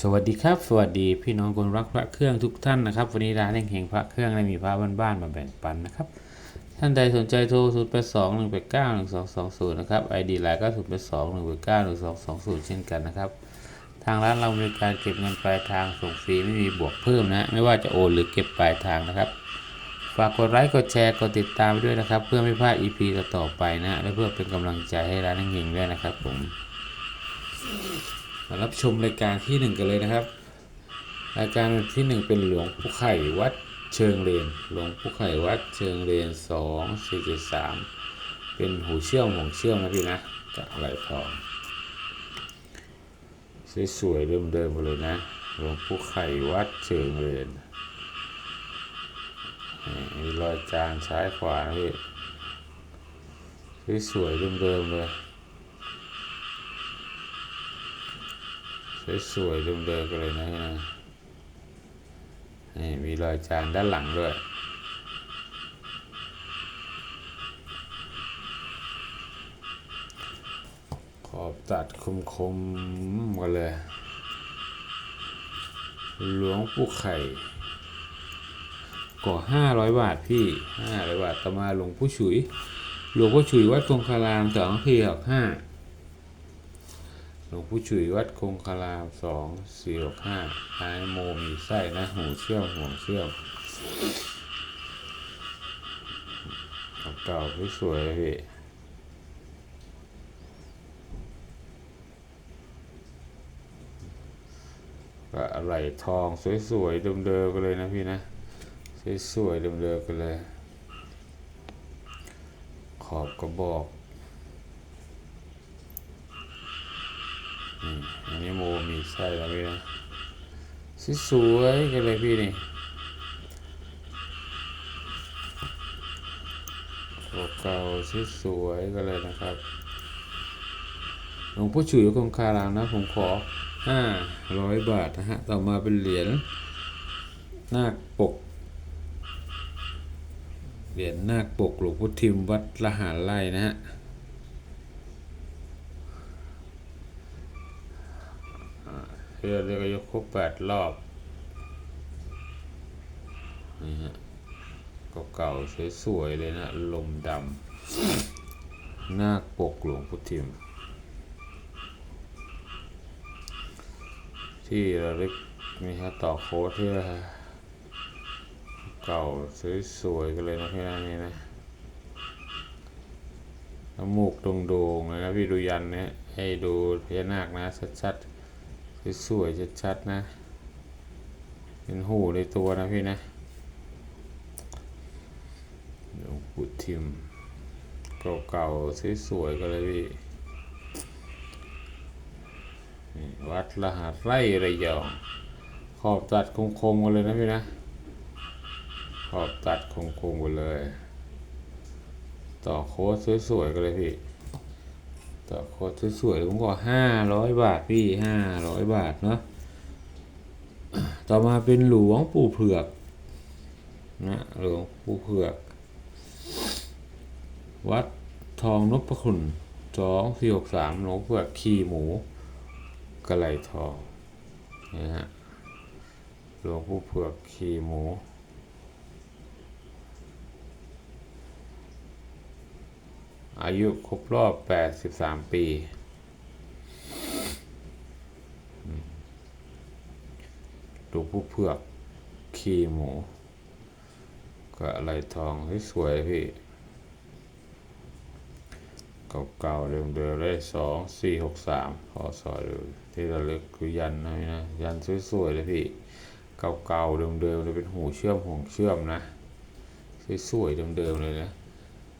สวัสดีครับ สวัสดีพี่น้องคนรักพระเครื่องทุกท่านนะครับ วันนี้ร้านแห่งแห่งพระเครื่องได้มีพระบ้านๆมาแบ่งปันนะครับ ท่านใดสนใจโทร0 8 2 1 8 9 1 2 2 0นะครับ ID ไลน์ก็0 8 2 1 8 9 1 2 2 0 เช่นกันนะครับ ทางร้านเรามีการเก็บเงินปลายทางส่งฟรีไม่มีบวกเพิ่มนะ ไม่ว่าจะโอนหรือเก็บปลายทางนะครับ ฝากกดไลค์กดแชร์กดติดตามด้วยนะครับ เพื่อไม่พลาด EP ต่อๆไปนะและเพื่อเป็นกำลังใจให้ร้านแห่งแห่งด้วยนะครับผม มารับชมรายการที่หนึ่งกันเลยนะครับ รายการที่หนึ่งเป็นหลวงปู่ไข่วัดเชิงเลน หลวงปู่ไข่วัดเชิงเลนสองสี่เจ็ดสามเป็นหูเชื่อมของเชื่อมนะพี่นะจากไหลทอง สวยๆเดิมๆมาเลยนะ หลวงปู่ไข่วัดเชิงเลนมีรอยจานซ้ายขวานะพี่สวยๆเดิมๆเลย สวยๆเดิมๆกันเลยนะนะนี่มีรอยจานด้านหลังด้วยขอบตัดคมๆกันเลยหลวงปู่ไข่ก็ห้าร้อยบาทพี่ห้าร้อยบาทต่อมาหลวงปู่ฉุย หลวงปู่ฉุยวัดคงคารามสองพี่หกห้า ลวงปู่ฉุยวัดคงคารามสองสี่หกห้าท้ายโมมีไส้นะหูเชื่อมห่วงเชื่อมเก่าสวยๆเลยพี่ก็อะไรทองสวยๆเดิมๆกันเลยนะพี่นะ สวยๆเดิมๆกันเลย ขอบกระบอก อันนี้โมมีไส้แล้วพี่นะสวยๆกันเลยพี่นี่เก่าๆสวยๆกันเลยนะครับหลวงพ่อฉุยคงคารามนะผมขอห้าร้อยบาทนะฮะ ต่อมาเป็นเหรียญนาคปก เหรียญนาคปกหลวงพุทธิมวัดละหารไร่นะฮะ เพื่อเรียกยกครบแปดรอบ นี่ฮะเก่าๆสวยๆเลยนะลมดำหน้าปกหลวงพุทธิม ที่ระลึกนี่ฮะต่อโค้ดที่เก่าสวยๆกันเลยนะพี่นะนี่นะน้ำมูกโด่งๆเลยนะพี่ดูยันเนี่ยให้ดูพญานาคนะชัดๆ สวยๆชัดๆนะ เป็นหูในตัวนะพี่นะหลวงปู่ทิมเก่าๆสวยๆกันเลยพี่วัดรหัสไร่ระยอง ขอบตัดคมๆกันเลยนะพี่นะ ขอบตัดคมๆกันเลย ต่อโค้ดสวยๆกันเลยพี่ ต่อโค้ดสวยๆผมก็ห้าร้อยบาทพี่ห้าร้อยบาทเนาะต่อมาเป็นหลวงปู่เผือกนะหลวงปู่เผือก วัดทองนพคุณสองสี่หกสามหลวงเผือกขี่หมูกระไหลทองนี่ฮะหลวงปู่เผือกขี่หมู อายุครบรอบ 83 ปี ดูผู้เผือกขี่หมู ก็อะไรทองสวยๆพี่ เก่าๆ เดิมๆเลยสองสี่หกสามพอสอยดูที่ระลึกคือยันนะนะ ยันสวยๆเลยพี่ เก่าๆ เดิมๆเลยเป็นหูเชื่อมห่วงเชื่อมนะ สวยๆ เดิมๆเลยนะ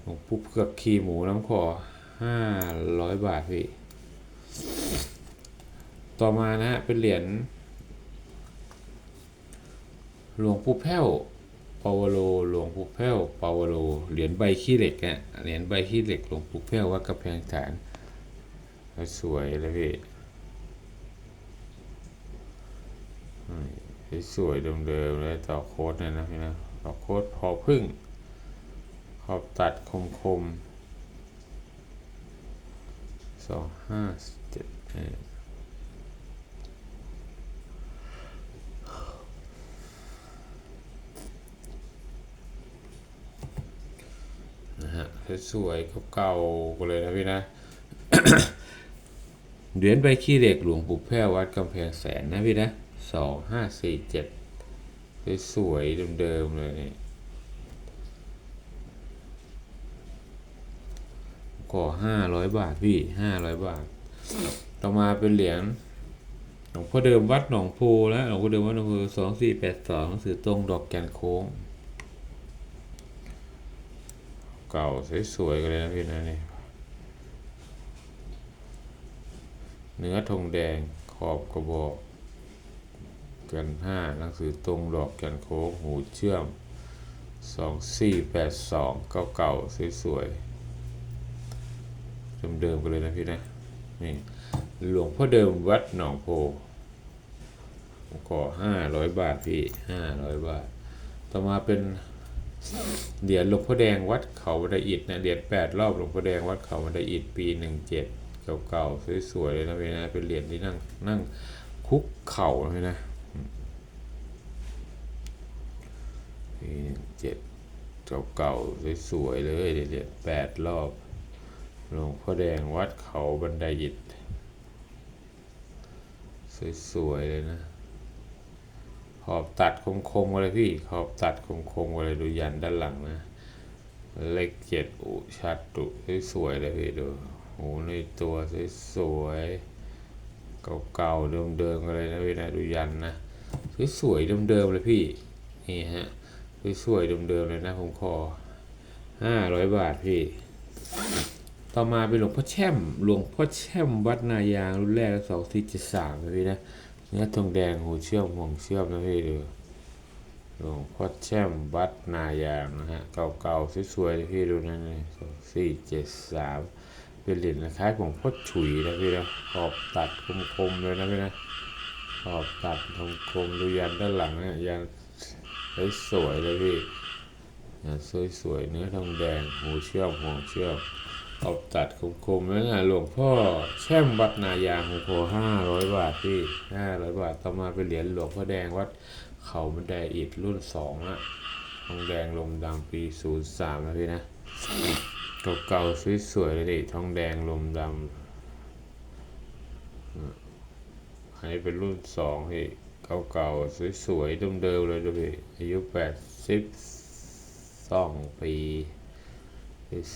หลวงปู่เผือกขี่หมูน้ำขอห้าร้อยบาทพี่ ต่อมานะฮะเป็นเหรียญหลวงปู่แพ้วปาวโลหลวงปู่แพ้วปาวโลเหรียญใบขี้เหล็กฮะเหรียญใบขี้เหล็กหลวงปู่แพ้ววัดกระแพงฐาน สวยเลยพี่สวยเดิมๆเลยต่อโค้ดเนี่ยนะพี่นะต่อโค้ดพอพึ่ง ขอบตัดคมคมสองห้าสเจ็ดแปดนะฮะสวยๆเก่าๆกันเลยนะพี่นะเหรียญใบขี้เหล็กหลวงปู่แพ้ววัดกำแพงแสนนะพี่นะสองห้าสี่เจ็ดสวยๆเดิมๆเลย นี่ก็ห้าร้อยบาทพี่ห้าร้อยบาท ต่อมาเป็นเหรียญหลวงพ่อเดิมวัดหนองโพแล้วหลวงพ่อเดิมวัดหนองโพสองสี่แปดสองหนังสือตรงดอกแกนโค้ง เก่าสวยๆกันเลยนะพี่นะนี่เนื้อธงแดงขอบกระบอกกันห้าหนังสือตรงดอกแกนโค้งหูเชื่อมสองสี่แปดสองเก่าเก่าๆสวยๆ เดิมๆกันเลยนะพี่นะนี่หลวงพ่อเดิมวัดหนองโพก็ห้าร้อยบาทพี่ห้าร้อยบาท ต่อมาเป็นเหรียญหลวงพ่อแดงวัดเขาบันไดอิฐนะเหรียญแปดรอบหลวงพ่อแดงวัดเขาบันไดอิฐปีหนึ่งเจ็ดเก่าๆสวยๆเลยนะพี่นะเป็นเหรียญที่นั่งนั่งคุกเข่าเลยนะปีหนึ่งเจ็ดเก่าๆสวยๆเลยเหรียญแปดรอบ หลวงพ่อแดงวัดเขาบันไดอิฐสวยๆเลยนะ ขอบตัดคมๆมาเลยพี่ ขอบตัดคมๆมาเลยดูยันด้านหลังนะ เลขเจ็ดอุชัดตุสวยๆเลยพี่ดูหูในตัวสวยๆเก่าๆเดิมๆกันเลยนะพี่นะดูยันนะ สวยๆเดิมๆเลยพี่ นี่ฮะ สวยๆเดิมๆเลยนะผมขอห้าร้อยบาทพี่ ต่อมาเป็นหลวงพ่อแช่ม หลวงพ่อแช่มวัดนายางรุ่นแรกสองสี่เจ็ดสามนะพี่นะเนื้อทองแดงหูเชื่อมห่วงเชื่อมนะพี่ดูหลวงพ่อแช่มวัดนายางนะฮะเก่าๆสวยๆพี่ดูนั่นเลยสองสี่เจ็ดสามเป็นเหรียญคล้ายของพ่อฉุยนะพี่นะขอบตัดคมๆเลยนะพี่นะขอบตัดทองคมดูยันด้านหลังนะยันสวยๆเลยพี่ยันสวยๆเนื้อทองแดงหูเชื่อมหัวงเชื่อม ขอบตัดคมๆแล้วนะหลวงพ่อแช่มวัดนายางของโพห้าร้อยบาทพี่ห้าร้อยบาทต่อมาเป็นเหรียญหลวงพ่อแดงวัดเขาบันไดอิฐรุ่นสองอะทองแดงลมดำปีศูนย์สามนะพี่นะเก่าๆสวยๆเลยดิทองแดงลมดำอันนี้เป็นรุ่นสองพี่เก่าๆสวยๆเดิมๆเลยดูพี่อายุแปดสิบสองปี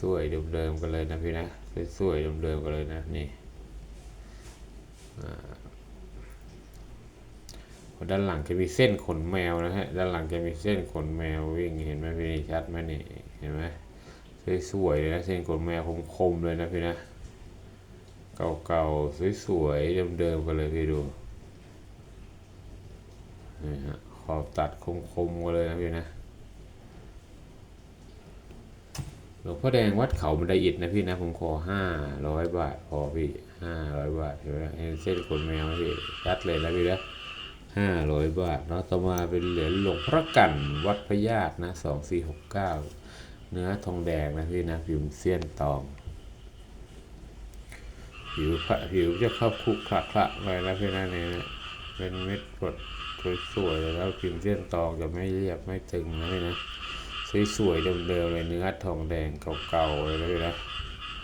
สวยๆเดิมๆกันเลยนะพี่นะสวยๆเดิมๆกันเลยนะนี่ด้านหลังจะมีเส้นขนแมวนะฮะด้านหลังจะมีเส้นขนแมววิ่งเห็นไหมพี่นี่ชัดไหมนี่เห็นไหมสวยๆเลยนะเส้นขนแมวคมๆเลยนะพี่นะเก่าๆสวยๆเดิมๆกันเลยพี่ดูนี่ฮะขอบตัดคมๆกันเลยนะพี่นะ หลวงพ่อแดงวัดเขาบันไดอิฐนะพี่นะผมขอห้าร้อยบาทพอพี่ห้าร้อยบาทเห็นไหมเส้นขนแมวพี่ชัดเลยนะพี่นะห้าร้อยบาทเนาะต่อมาเป็นเหรียญหลวงพระกันวัดพระญาตินะสองสี่หกเก้าเนื้อทองแดงนะพี่นะผิวเสี้ยนตองผิวพระผิวจะเข้าคุกคละคละไปนะพี่นะเนี่ยเป็นเม็ดกดสวยๆแล้วผิวเสี้ยนตองจะไม่เรียบไม่ตึงนะพี่นะ สวยๆเดิมๆเลยเนื้อทองแดงเก่าๆเลยนะ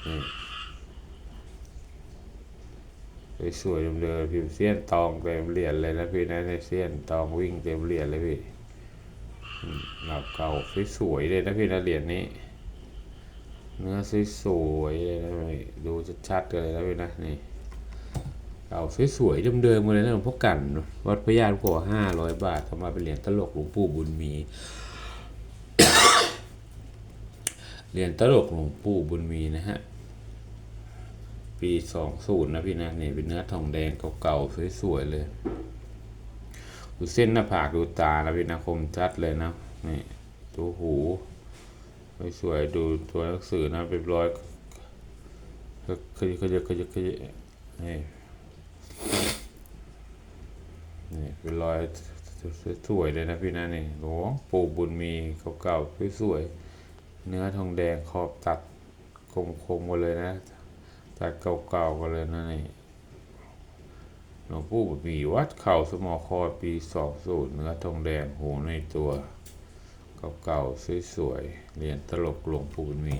นี่สวยๆเดิมๆผิวเสี้ยนตองเต็มเหรียญเลยนะพี่นะในเสี้ยนตองวิ่งเต็มเหรียญเลยพี่หลับเก่าสวยๆเลยนะพี่นะเหรียญนี้เนื้อสวยๆเลยนะดูชัดๆเลยนะพี่นะนี่เก่าสวยๆเดิมๆเลยนะหลวงพ่อกันวัดพระญาติขอห้าร้อยบาททำมาเป็นเหรียญตลกหลวงปู่บุญมี เหรียญตลกหลวงปู่บุญมีนะฮะ ปีสองศูนย์นะพี่นะเนี่ยเป็นเนื้อทองแดงเก่าๆสวยๆเลยดูเส้นหน้าผากดูตานะพี่นะคมชัดเลยนะนี่ดูหูสวยๆดูตัวหนังสือนะเป็นรอยขยขยขยขยนี่นี่เป็นรอยสวยๆเลยนะพี่นะนี่หลวงปู่บุญมีเก่าๆสวยๆ เนื้อทองแดงขอบตัดคมๆกันเลยนะ ตัดเก่าๆกันเลยนะนี่หลวงปู่มีวัดเข่าสมอคอปีสองสูตรเนื้อทองแดงหูในตัว เก่าๆสวยๆเหรียญตลกหลวงปู่มี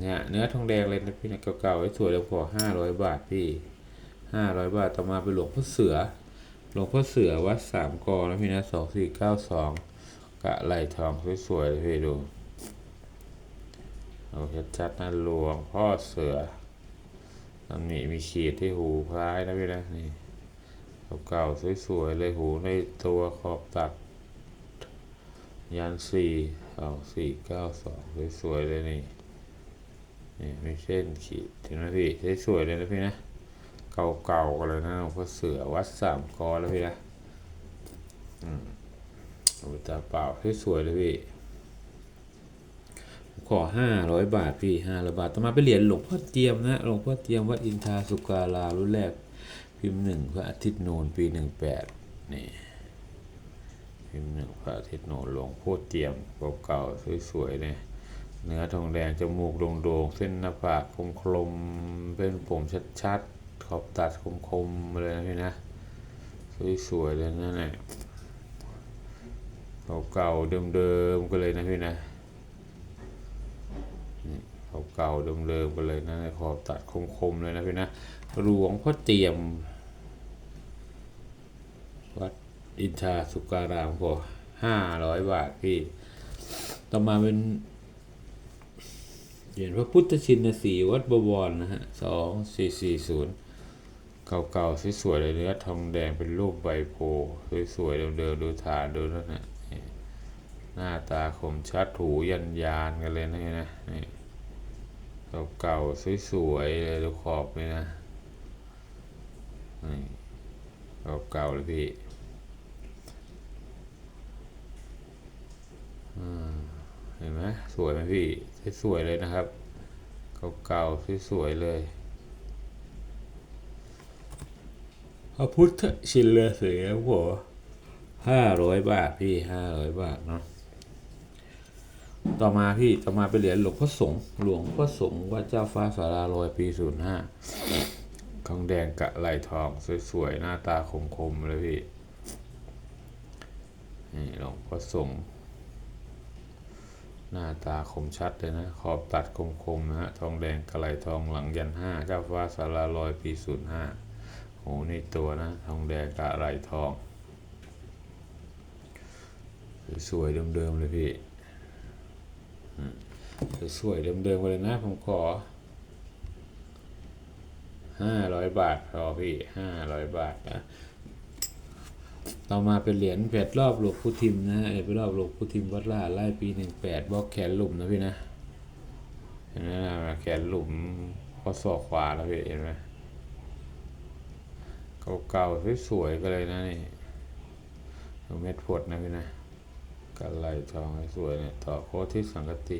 เนี่ยเนื้อทองแดงเลยนะพี่นะเก่าๆไว้สวยแล้วพอห้าร้อยบาทพี่ห้าร้อยบาทต่อมาเป็นหลวงพ่อเสือหลวงพ่อเสือวัดสามกอนะพี่นะสองสี่เก้าสองกะไหลทองสวยๆเลยพี่ดู เอาชัดๆนะหลวงพ่อเสือตำหนิมีขีดที่หูพร้ายนะพี่นะนี่เก่าๆสวยๆเลยหูในตัวขอบตัด ยันสี่สองสี่เก้าสองสวยๆเลยนี่นี่ไม่เส้นขีดถึงนะพี่สวยๆเลยนะพี่นะเก่าๆกันเลยนะหลวงพ่อเสือวัดสามกอแล้วพี่นะอืมอ้ตาเปล่าสวยๆเลยพี่ ขอห้าร้อยบาทพี่ห้าร้อยบาท ต่อมาไปเหรียญหลวงพ่อเตรียมนะหลวงพ่อเตรียมวัดอินทราสุการารุ่นแรก พิมพ์หนึ่งพระอาทิตย์โนนปีหนึ่งแปดนี่พิมพ์หนึ่งพระอาทิตย์โนนหลวงพ่อเตรียมเก่าๆสวยๆเนี่ยเนื้อทองแดงจมูกโด่งๆเส้นหน้าผากคมๆเป็นผมชัดๆขอบตัดคมๆเลยนะพี่นะสวยๆเลยนั่นแหละเก่าๆเดิมๆกันเลยนะพี่นะ เก่าๆเดิมๆกันเลยนะขอบตัดคมๆเลยนะพี่นะหลวงพ่อเตียม วัดอินทาสุการามก็ห้าร้อยบาทพี่ ต่อมาเป็นเหรียญพระพุทธชินสีวัดบวรนะฮะสองสี่สี่ศูนย์เก่าๆสวยๆเลยเนื้อทองแดงเป็นรูปใบโพธิ์สวยๆเดิมๆดูฐานดูนั่นนะหน้าตาคมชัดถูยันยานกันเลยนะนะนี่ เก่าๆสวยๆเลยดูขอบเลยนะนี่เก่าๆเลยพี่เห็นไหมสวยไหมพี่สวยๆเลยนะครับ เก่าๆสวยๆเลยพระพุทธชินเลเสียหัวห้าร้อยบาทพี่ห้าร้อยบาทเนาะ ต่อมาพี่ต่อมาเป็นเหรียญหลวงพ่อสงฆ์หลวงพ่อสงฆ์วัดเจ้าฟ้าสาราลอยปีศูนย์ห้าทองแดงกะไหลทองสวยๆหน้าตาคมๆเลยพี่นี่หลวงพ่อสงฆ์หน้าตาคมชัดเลยนะ ขอบตัดคมๆนะฮะทองแดงกระไหลทองหลังยันห้าเจ้าฟ้าสาราลอยปีศูนย์ห้าโหนี่ตัวนะ ทองแดงกระไหลทอง สวยๆเดิมๆเลยพี่ สวยๆเดิมๆเลยนะ ผมขอห้าร้อยบาทพอพี่ห้าร้อยบาทนะต่อมาเป็นเหรียญแปดรอบหลวงพุทิมนะเอไปรอบหลวงพุทิมวัดล่าไล่ปีหนึ่งแปดบล็อกแขนหลุมนะพี่นะเห็นไหมนะแขนหลุมข้อศอกขวาแล้วพี่เห็นไหมเก่าๆสวยๆก็เลยนะนี่เม็ดพดนะพี่นะ กันไหลทองสวยเนี่ยต่อโค้ดที่สังกติ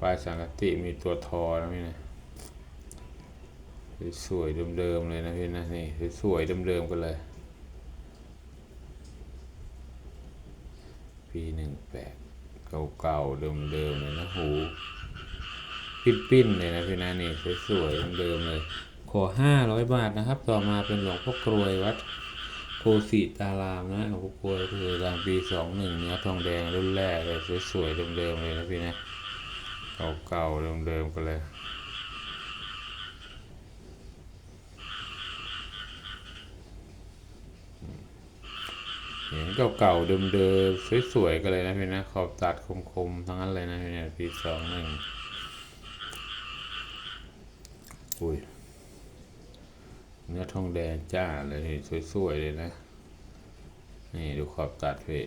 ปลายสังกติมีตัวทอนะพี่นะสวยเดิมๆเลยนะพี่นะนี่สวยเดิมๆกันเลย ปีหนึ่งแปดเก่าๆเดิมๆเลยนะหูปิ้นๆเลยนะพี่นะนี่สวยๆเดิมๆเลยขอห้าร้อยบาทนะครับ ต่อมาเป็นหลวงพ่อกรวยวัด โพสิตารามนะหลวงพ่กรวยคือรามปีสองหนึ่งเนื้อทองแดงรุ่นแรกเลยสวยๆเดิมๆเลยนะพี่นะเก่าๆเดิมๆกันเลยเหรียญเก่าๆเดิมๆสวยๆกันเลยนะพี่นะขอบตัดคมๆทั้งนั้นเลยนะพี่เนี่ยปีสองหนึ่งอุ้ย เนื้อทองแดงจ้าเลยสวยๆเลยนะ นี่ดูขอบตัดพี่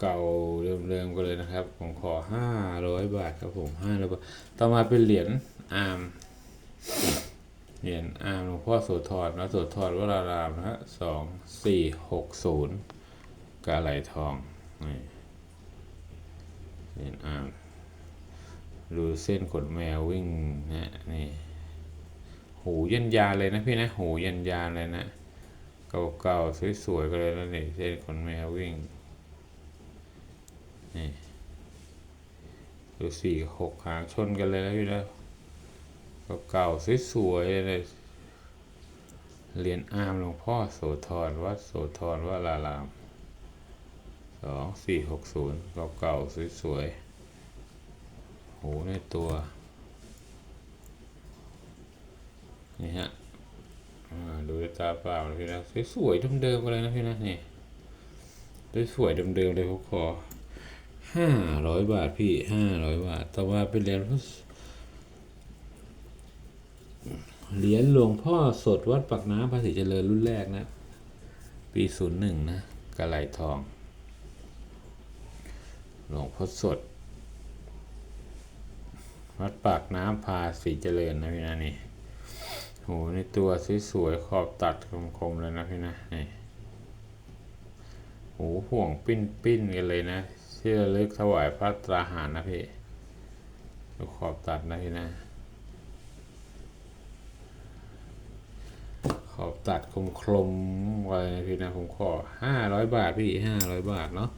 เก่าๆเดิมๆกันเลยนะครับ ผมขอห้าร้อยบาทครับผมห้าร้อยบาทต่อมาเป็นเหรียญอาร์มเหรียญอามหลวงพ่อโสธรนะโสธรวรารามนะฮะสองสี่หกศูนย์กาไหลทองนี่เหรียญอามดูเส้นขนแมววิ่งนะนี่ หูยันยาเลยนะพี่นะหูยันยาเลยนะ เก่าๆสวยๆกันเลยนะนี่เส้นขนแมววิ่งนี่ดูสี่หกหางชนกันเลยนะพี่นะเก่าๆสวยๆเลยเหรียญอามหลวงพ่อโสธรวัดโสธรวรารามสองสี่หกศูนย์เก่าๆสวยๆหูในตัว นี่ฮะดูด้วยตาเปล่านะพี่นะสวยๆเดิมๆเลยนะพี่นะนี่สวยๆเดิมๆเลยผมขอห้าร้อยบาทพี่ห้าร้อยบาท แต่อมาเป็นเหรียญเหรียญหลวงพ่อสดวัดปักน้ำภาษีเจริญรุ่นแรกนะ ปีศูนย์หนึ่งนะกระไหลทอง หลวงพ่อสด วัดปากน้ำพาสีเจริญนะพี่นะนี่ โหในตัวสวยๆขอบตัดคมๆเลยนะพี่นะนี่โหห่วงปิ้นๆกันเลยนะที่ระลึกถวายพระตราหารนะพี่ดูขอบตัดนะพี่นะ ขอบตัดคมคมๆไว้นะพี่นะผมขอห้าร้อยบาทพี่ห้าร้อยบาทเนาะ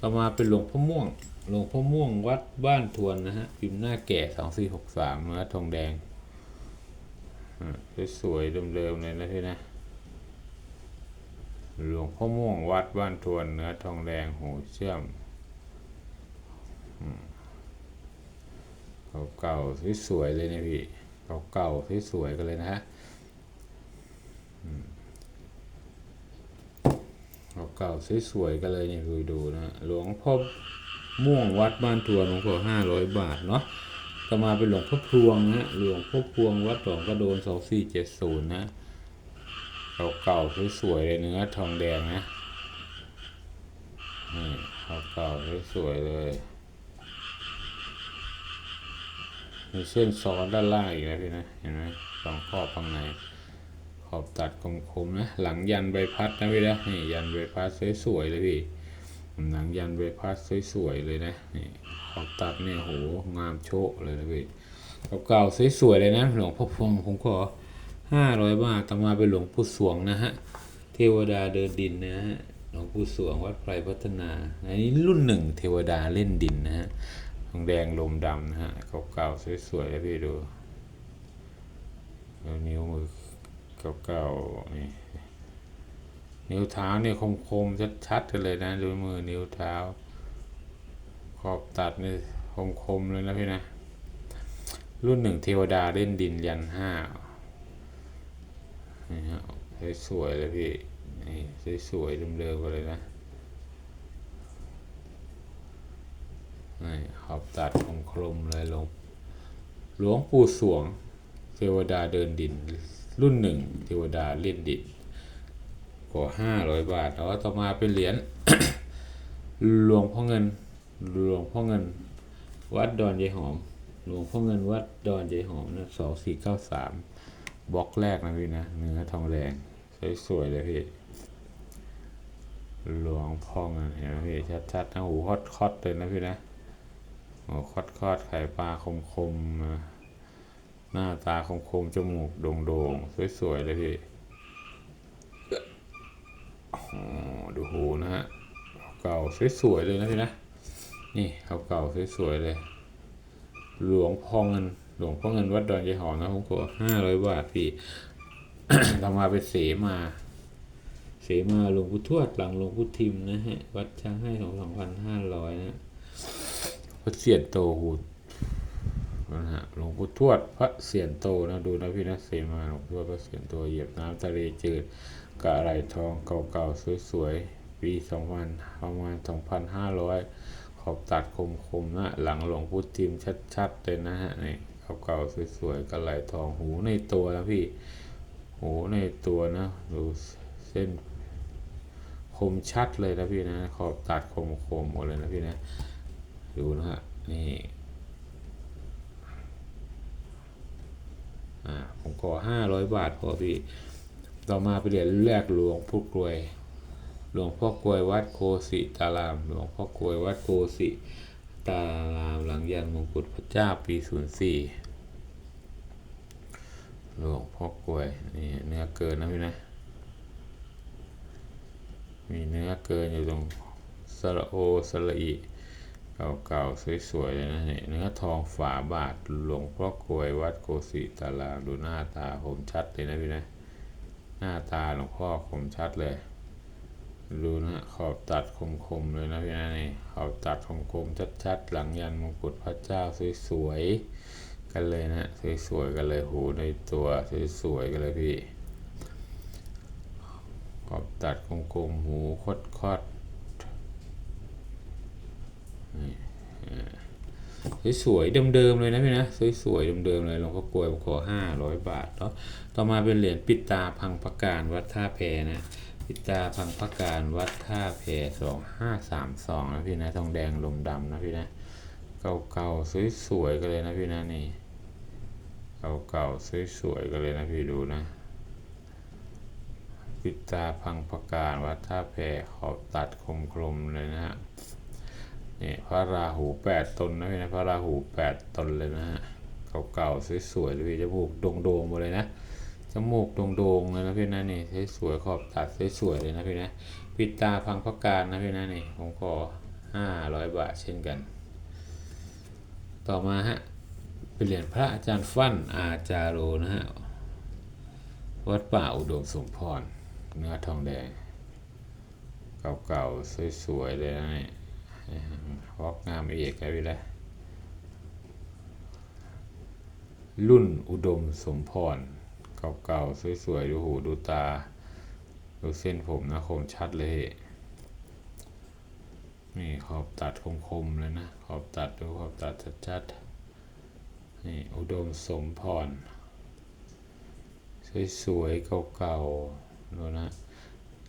ต่อมาเป็นหลวงพ่อม่วงหลวงพ่อม่วงวัดบ้านทวนนะฮะพิมพ์หน้าแก่สองสี่หกสามเนื้อทองแดง สวยๆเดิมๆเลยนะพี่นะ หลวงพ่อม่วงวัดบ้านทวนเนื้อทองแดงหูเชื่อมเก่าๆสวยๆเลยนะพี่ เก่าๆสวยๆกันเลยนะฮะเก่าๆสวยๆกันเลยนี่ดูดูนะหลวงพ่อม่วงวัดบ้านทวนหลวงพ่อห้าร้อยบาทเนาะ ต่อมาเป็นหลวงพ่อพวงนะหลวงพ่อพวงวัดหลวงกระโดนสองสี่เจ็ดศูนย์นะเก่าๆสวยๆเลยเนื้อทองแดงนะนี่เก่าๆสวยๆเลยมีเส้นซ้อนด้านล่างอีกนะพี่นะเห็นไหมสองขอบข้างในขอบตัดคมๆนะ หลังยันใบพัดนะพี่นะนี่ยันใบพัดสวยๆเลยพี่ หลังยันใบพัดสวยๆเลยนะนี่ขอบตัดเนี่ยโหงามโชะเลยนะพี่เก่าๆสวยๆเลยนะหลวงพ่อพวงผมขอห้าร้อยบาทต่อมาเป็นหลวงปู่สวงนะฮะเทวดาเดินดินนะฮะหลวงปู่สวงวัดไพรพัฒนาอันนี้รุ่นหนึ่งเทวดาเล่นดินนะฮะทองแดงลมดำนะฮะเก่าๆสวยๆเลยพี่ดูนิ้วมือเก่าๆนี่ นิ้วเท้าเนี่ยคมๆชัดๆกันเลยนะดูมือนิ้วเท้า ขอบตัดเนี่ยคมๆเลยนะพี่นะ รุ่นหนึ่งเทวดาเล่นดินยันห้านี่ฮะสวยๆเลยพี่นี่สวยๆเดิมๆกันเลยนะนี่ขอบตัดคมๆเลยลง หลวงปู่สวง เทวดาเดินดิน รุ่นหนึ่งเทวดาเล่นดิน ก็ห้าร้อยบาท แล้วต่อมาเป็นเหรียญหลวงพ่อเงินหลวงพ่อเงิน วัดดอนยายหอม หลวงพ่อเงินวัดดอนยายหอมนะสองสี่เก้าสามบล็อกแรกนะพี่นะเนื้อทองแดงสวยๆเลยพี่หลวงพ่อเงินเห็นไหมพี่ชัดๆนะหูฮอตคอตเลยนะพี่นะโอ้คอตคอตไข่ปลาคมๆนะหน้าตาคมๆจมูกโด่งๆสวยๆเลยพี่ ดูหูนะฮะเก่าสวยๆเลยนะพี่นะ นี่เก่าสวยๆเลย หลวงพ่อเงิน หลวงพ่อเงินวัดดอนยายหอมนะผมขอห้าร้อยบาทพี่ทำมาเป็นเสมาเสมาหลวงปู่ทวดหลังหลวงปู่ทิมนะฮะ วัดช้างให้สองสองพันห้าร้อยนะวัดเสียนโตหูนะฮะหลวงปู่ทวดพระเสียนโตนะดูนะพี่นะเสมาหลวงปู่ทวดพระเสียนโตเหยียบน้ำทะเลจืด กะไหลทองเก่าๆสวยๆ ปีสองพันประมาณสองพันห้าร้อยขอบตัดคมๆนะ หลังหลวงพุทธิมชัดๆเลยนะฮะนี่เก่าๆสวยๆกะไหลทองหูในตัวนะพี่ หูในตัวนะดูเส้นคมชัดเลยนะพี่นะ ขอบตัดคมๆหมดเลยนะพี่นะ ดูนะฮะนี่อ่าผมขอห้าร้อยบาทพอพี่ ต่อมาไปเรียนแรกหลวงพ่อกลวย หลวงพ่อกลวยวัดโคสิตาราม หลวงพ่อกลวยวัดโคสิตารามหลังยันมงกุฎพระเจ้าปีศูนย์สี่หลวงพ่อกลวยนี่เนื้อเกินนะพี่นะ มีเนื้อเกินอยู่ตรงสระโอสระอีเก่าๆสวยๆเลยนะเนี่ยเนื้อทองฝาบาทหลวงพ่อกลวยวัดโกสิตารามดูหน้าตาคมชัดเลยนะพี่นะ น้าตาหลวงพ่อคมชัดเลย ดูนะขอบตัดคมๆเลยนะพี่นะนี่ขอบตัดคมๆชัดๆ หลังยันมงกุฎพระเจ้าสวยๆกันเลยนะสวยๆกันเลยหูในตัวสวยๆกันเลยพี่ขอบตัดคมๆหูคดคด สวยๆเดิมๆเลยนะพี่นะสวยๆเดิมๆเลยหลวงพ่อกลวยขอห้าร้อยบาทเนาะต่อมาเป็นเหรียญปิดตาพังประการวัดท่าแพนะปิดตาพังประการวัดท่าแพสองห้าสามสองนะพี่นะทองแดงลมดำนะพี่นะเก่าๆสวยๆกันเลยนะพี่นะนี่เก่าๆสวยๆกันเลยนะพี่ดูนะปิดตาพังประการวัดท่าแพขอบตัดคมกลมๆเลยนะฮะ นี่พระราหูแปดตนนะพี่นะพระราหูแปดตนเลยนะฮะเก่าๆสวยๆเลยพี่จมูกโด่งๆหมดเลยนะจมูกโด่งๆเลยนะพี่นะนี่สวยๆขอบตัดสวยๆเลยนะพี่นะปิดตาพังประการนะพี่นะนี่ผมขอห้าร้อยบาทเช่นกัน ต่อมาฮะเป็นเหรียญพระอาจารย์ฟั่นอาจาโรนะฮะวัดป่าอุดมสมพรเนื้อทองแดง เก่าๆสวยๆเลยนะนี่ วอกงามเอกไงพี่ละรุ่นอุดมสมพร เก่าๆ สวยๆ ดูหูดูตา ดูเส้นผมนะคมชัดเลย นี่ขอบตัดคมๆเลยนะ ขอบตัดดูขอบตัดชัดๆ นี่อุดมสมพร สวยๆ เก่าๆ ดูนะ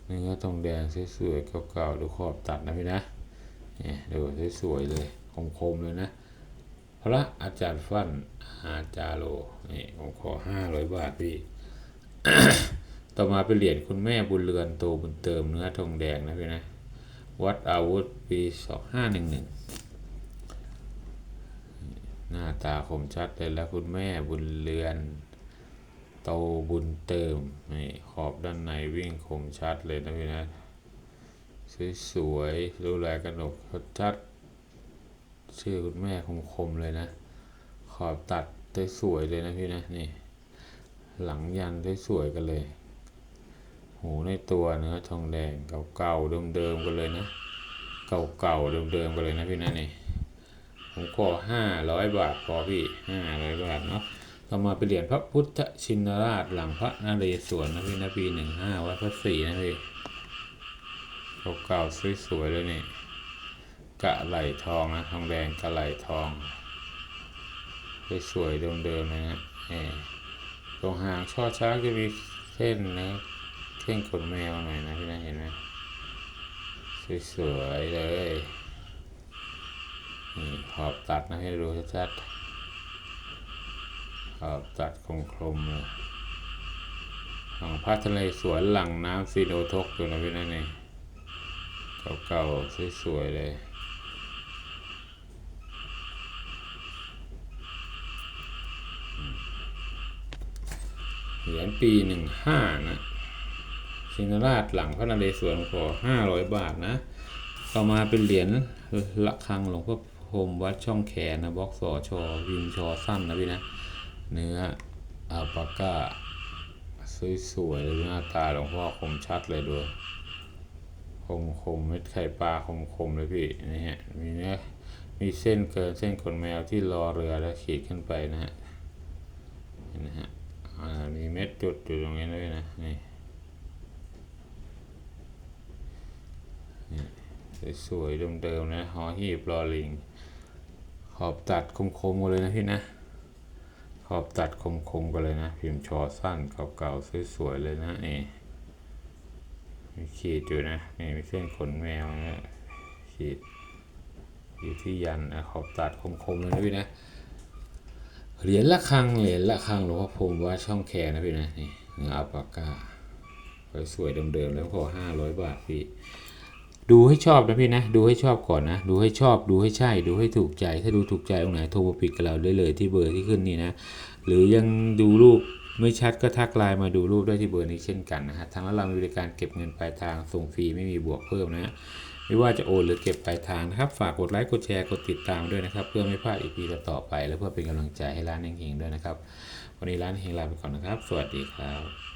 เนื้อทองแดงสวยๆ เก่าๆ ดูขอบตัดนะพี่นะ เนี่ยดูสวยๆเลยคมๆเลยนะพระอาจารย์ฟันอาจารโลนี่ผมขอห้าร้อยบาทพี่ ต่อมาเป็นเหรียญคุณแม่บุญเรือนโตบุญเติมเนื้อทองแดงนะพี่นะ วัดอาวุธปีสองห้าหนึ่งหนึ่งหน้าตาคมชัดเลยแล้วคุณแม่บุญเรือน โตบุญเติมนี่ขอบด้านในวิ่งคมชัดเลยนะพี่นะ สวยๆดูแลกระหนกชัดชื่อคุณแม่คมๆเลยนะ ขอบตัดด้สวยเลยนะพี่นะนี่ หลังยันด้สวยกันเลย หูในตัวเนื้อทองแดงเก่าๆเดิมๆกันเลยนะเก่าๆเดิมๆกันเลยนะพี่นะนี่ผมขอห้าร้อยบาทพอพี่ห้าร้อยบาทเนาะต่อมาเป็นเหรียญพระพุทธชินราชหลังพระนเรศวรนะพี่นะปีหนึ่งห้าวัดพระศรีนะพี่ เก่าๆสวยๆเลยนี่กะไหลทองนะทองแดงกะไหลทองสวยๆเดิมๆนะนี่ตรงหางช่อช้างจะมีเส้นนะเส้นขนแมวหน่อยนะพี่นะเห็นไหมสวยๆเลยนี่ขอบตัดนะให้ดูชัดๆขอบตัดคมๆเลยของพระทะเลสวนหลังน้ำซีโนทกอยู่นะพี่นะนี่ เก่าๆสวยๆเลยเหรียญปีหนึ่งห้านะชินราชหลังพระนเรศวรขอห้าร้อยบาทนะ ต่อมาเป็นเหรียญละคังหลวงพ่อพรมวัดช่องแขนนะบล็อกสอชอวินชอสั้นนะพี่นะ เนื้ออัลปาก้าสวยๆเลยหน้าตาหลวงพ่อคมชัดเลยดู คมคมๆเม็ดไข่ปลาคมคมๆเลยพี่นี่ฮะมีเนื้อมีเส้นเกินเส้นขนแมวที่รอเรือแล้วขีดขึ้นไปนะฮะเห็นนะฮะอ่ามีเม็ดจุดอยู่ตรงนี้ด้วยนะนี่นี่สวยๆเดิมๆนะหอหีบรอลิง ขอบตัดคมๆกันเลยนะพี่นะ ขอบตัดคมๆกันเลยนะ พิมพ์ชอสั้นเก่าๆสวยๆเลยนะนี่ ขีดอยู่นะนี่มีเส้นขนแมวนะขีดอยู่ที่ยันนะขอบตัดคมๆเลยนะพี่นะเหรียญละครังเหรียญละครังหลวงพ่อพรมว่าช่องแคร์นะพี่นะนี่เงาอัลปากาสวยๆเดิมๆแล้วขอห้าร้อยบาทพี่ดูให้ชอบนะพี่นะ ดูให้ชอบก่อนนะ ดูให้ชอบดูให้ใช่ ดูให้ถูกใจ ถ้าดูถูกใจตรงไหนโทรมาปิดกับเราได้เลยที่เบอร์ที่ขึ้นนี่นะ หรือยังดูรูป ไม่ชัดก็ทักไลน์มาดูรูปได้ที่เบอร์นี้เช่นกันนะฮะทางร้านเรามีบริการเก็บเงินปลายทางส่งฟรีไม่มีบวกเพิ่มนะฮะไม่ว่าจะโอนหรือเก็บปลายทางนะครับ ฝากกดไลค์กดแชร์กดติดตามด้วยนะครับ เพื่อไม่พลาดอีพีต่อไป และเพื่อเป็นกำลังใจให้ร้านเฮงๆด้วยนะครับ วันนี้ร้านเฮงลาไปก่อนนะครับ สวัสดีครับ